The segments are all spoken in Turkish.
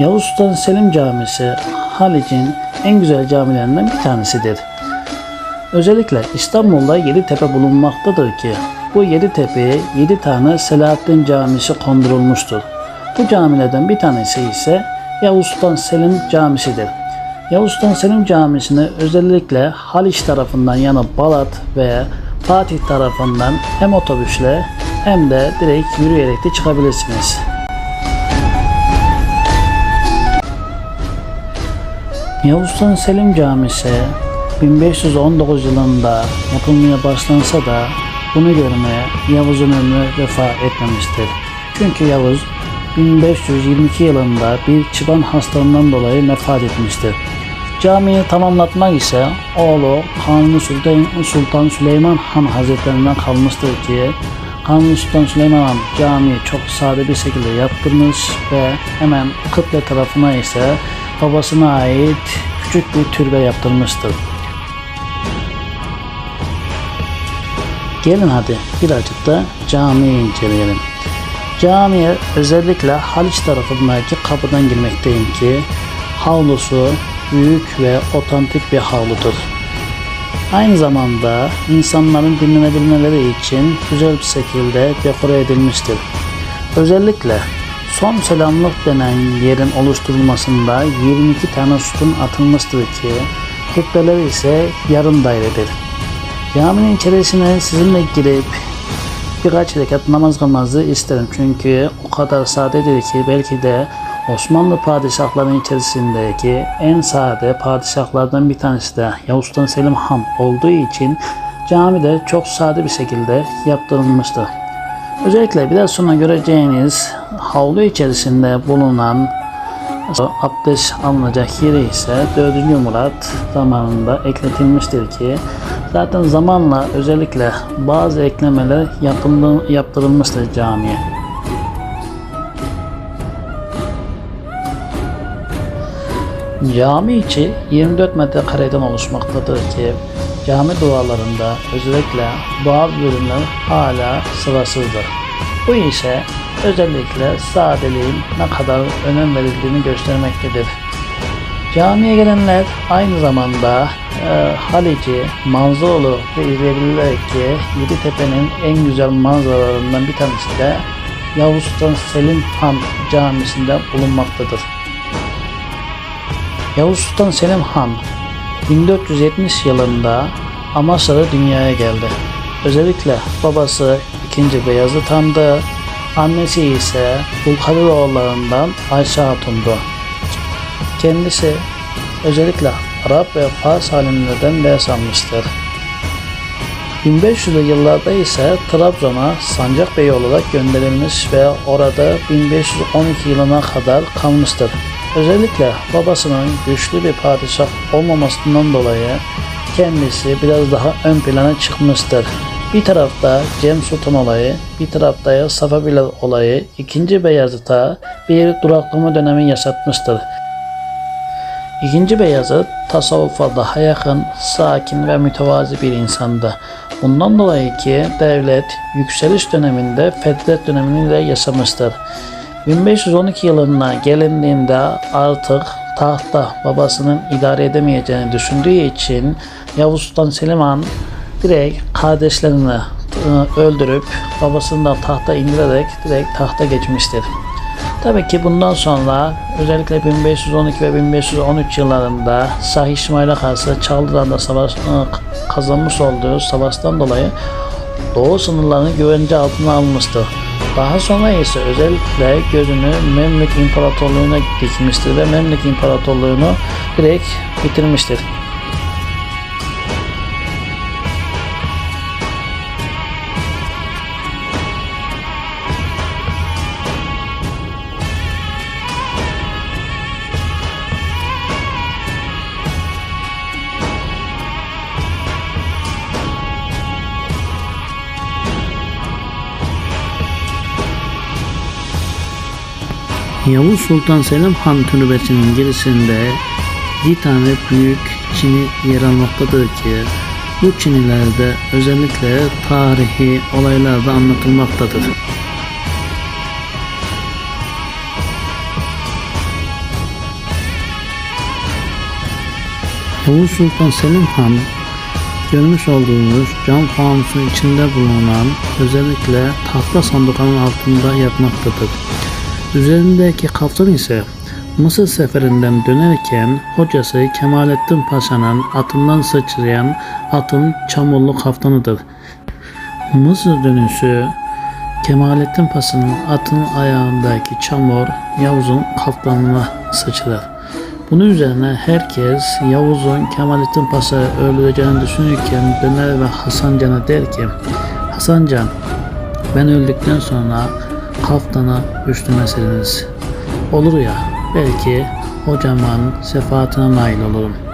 Yavuz Sultan Selim Camisi Halic'in en güzel camilerinden bir tanesidir. Özellikle İstanbul'da Yeditepe bulunmaktadır ki bu Yeditepe'ye 7 tane Selahaddin Camisi kondurulmuştur. Bu camilerden bir tanesi ise Yavuz Sultan Selim Camisi'dir. Yavuz Sultan Selim Camisi'ne özellikle Haliç tarafından yani Balat ve Fatih tarafından hem otobüsle hem de direkt yürüyerek de çıkabilirsiniz. Yavuz Sultan Selim Camisi 1519 yılında yapılmaya başlansa da bunu görmeye Yavuz'un ömrü vefa etmemiştir. Çünkü Yavuz 1522 yılında bir çıban hastalığından dolayı vefat etmiştir. Camiyi tamamlatmak ise oğlu Kanuni Sultan, Süleyman Han Hazretlerinden kalmıştır ki Kanuni Sultan Süleyman Han camiyi çok sade bir şekilde yaptırmış ve hemen kıble tarafına ise babasına ait küçük bir türbe yaptırmıştır. Gelin hadi birazcık da camiyi inceleyelim. Camiye özellikle Haliç tarafındaki kapıdan girmekteyim ki havlusu büyük ve otantik bir havludur. Aynı zamanda insanların dinlenebilmeleri için güzel bir şekilde dekore edilmiştir. Özellikle son selamlık denen yerin oluşturulmasında 22 tane sütun atılmıştır ki kubbeleri ise yarım dairedir. Caminin içerisine sizinle girip birkaç rekat namaz kılmanızı isterim. Çünkü o kadar sadedir ki belki de Osmanlı padişahlarının içerisindeki en sade padişahlardan bir tanesi de Yavuz Sultan Selim Han olduğu için cami de çok sade bir şekilde yaptırılmıştır. Özellikle biraz sonra göreceğiniz havlu içerisinde bulunan abdest alınacak yeri ise 4. Murat zamanında ekletilmiştir ki zaten zamanla özellikle bazı eklemeler yapıldı, yaptırılmıştır camiye. Cami içi 24 metrekareden oluşmaktadır ki cami duvarlarında özellikle bazı bölümler hala sırasızdır. Bu ise özellikle sadeliğin ne kadar önem verildiğini göstermektedir. Camiye gelenler aynı zamanda e, Halici, Manzoroğlu ve izleyebilirler ki Yeditepe'nin en güzel manzaralarından bir tanesi de Yavuz Sultan Selim Han Camisi'nde bulunmaktadır. Yavuz Sultan Selim Han 1470 yılında Amasya'da dünyaya geldi. Özellikle babası 2. Beyazıt Han'dı, annesi ise Bulhariloğullarından Ayşe Hatun'du. Kendisi özellikle Arap ve Fars alimlerden ders almıştır. 1500'lü yıllarda ise Trabzon'a Sancak Bey olarak gönderilmiş ve orada 1512 yılına kadar kalmıştır. Özellikle babasının güçlü bir padişah olmamasından dolayı kendisi biraz daha ön plana çıkmıştır. Bir tarafta Cem Sultan olayı, bir tarafta Safaviler olayı 2. Beyazıt'a bir duraklama dönemi yaşatmıştır. İkinci Beyazıt tasavvufa daha yakın, sakin ve mütevazi bir insandı. Bundan dolayı ki devlet yükseliş döneminde Fetret dönemini de yaşamıştır. 1512 yılına gelindiğinde artık tahta babasının idare edemeyeceğini düşündüğü için Yavuz Sultan Selim Han direkt kardeşlerini e, öldürüp babasını da tahta indirerek direkt tahta geçmiştir. Tabii ki bundan sonra özellikle 1512 ve 1513 yıllarında Sah İsmail'e karşı Çaldıran'da savaş e, kazanmış olduğu savaştan dolayı Doğu sınırlarını güvence altına almıştı. Daha sonra ise özellikle gözünü Memlük İmparatorluğu'na dikmiştir ve Memlük İmparatorluğu'nu direkt bitirmiştir. Yavuz Sultan Selim Han Türbesi'nin girişinde bir tane büyük çini yer almaktadır ki bu çinilerde özellikle tarihi olaylar da anlatılmaktadır. Yavuz Sultan Selim Han görmüş olduğunuz cam fanusun içinde bulunan özellikle tahta sandıkanın altında yatmaktadır. Üzerindeki kaftan ise Mısır seferinden dönerken hocası Kemalettin Paşa'nın atından sıçrayan atın çamurlu kaftanıdır. Mısır dönüşü Kemalettin Paşa'nın atın ayağındaki çamur Yavuz'un kaftanına sıçrar. Bunun üzerine herkes Yavuz'un Kemalettin Paşa'yı öldüreceğini düşünürken döner ve Hasan Can'a der ki Hasan Can ben öldükten sonra kaftanı üstüme seriniz. Olur ya belki hocamın sefaatine nail olurum.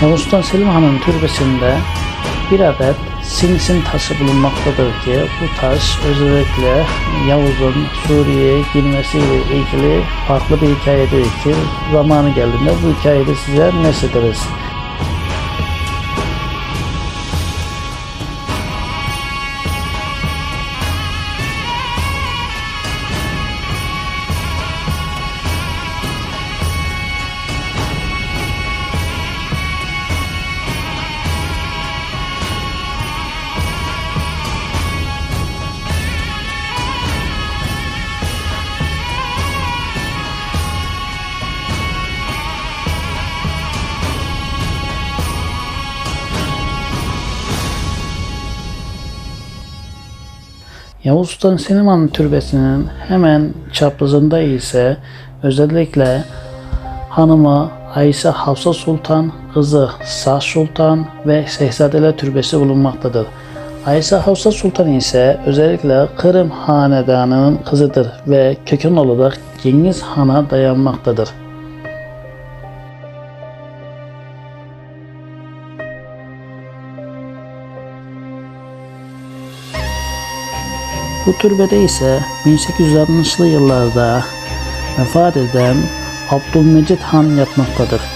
Sultan Selim Han'ın türbesinde bir adet Sinsin taşı bulunmaktadır ki bu taş özellikle Yavuz'un Suriye'ye girmesiyle ilgili farklı bir hikayedir ki zamanı geldiğinde bu hikayeyi size neslederiz. Yavuz Sultan Selim türbesinin hemen çaprazında ise özellikle hanımı Ayşe Hafsa Sultan, kızı Sağ Sultan ve Şehzadeler Türbesi bulunmaktadır. Ayşe Hafsa Sultan ise özellikle Kırım Hanedanı'nın kızıdır ve köken olarak Cengiz Han'a dayanmaktadır. Bu türbede ise 1860'lı yıllarda vefat eden Abdülmecit Han yatmaktadır.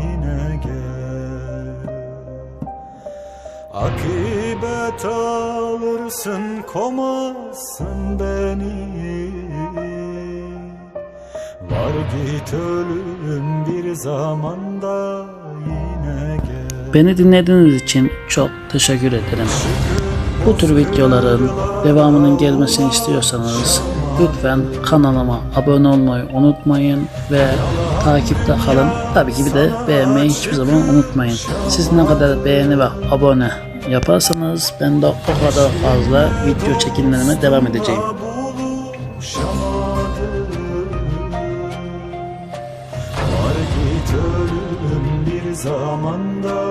Akibet alırsın komazsın beni Var git ölüm bir zamanda yine gel Beni dinlediğiniz için çok teşekkür ederim. Bu tür videoların devamının gelmesini istiyorsanız lütfen kanalıma abone olmayı unutmayın ve takipte kalın. Tabii ki bir de beğenmeyi hiçbir zaman unutmayın. Siz ne kadar beğeni ve abone yaparsanız ben de o kadar fazla video çekimlerime devam edeceğim. Zamanda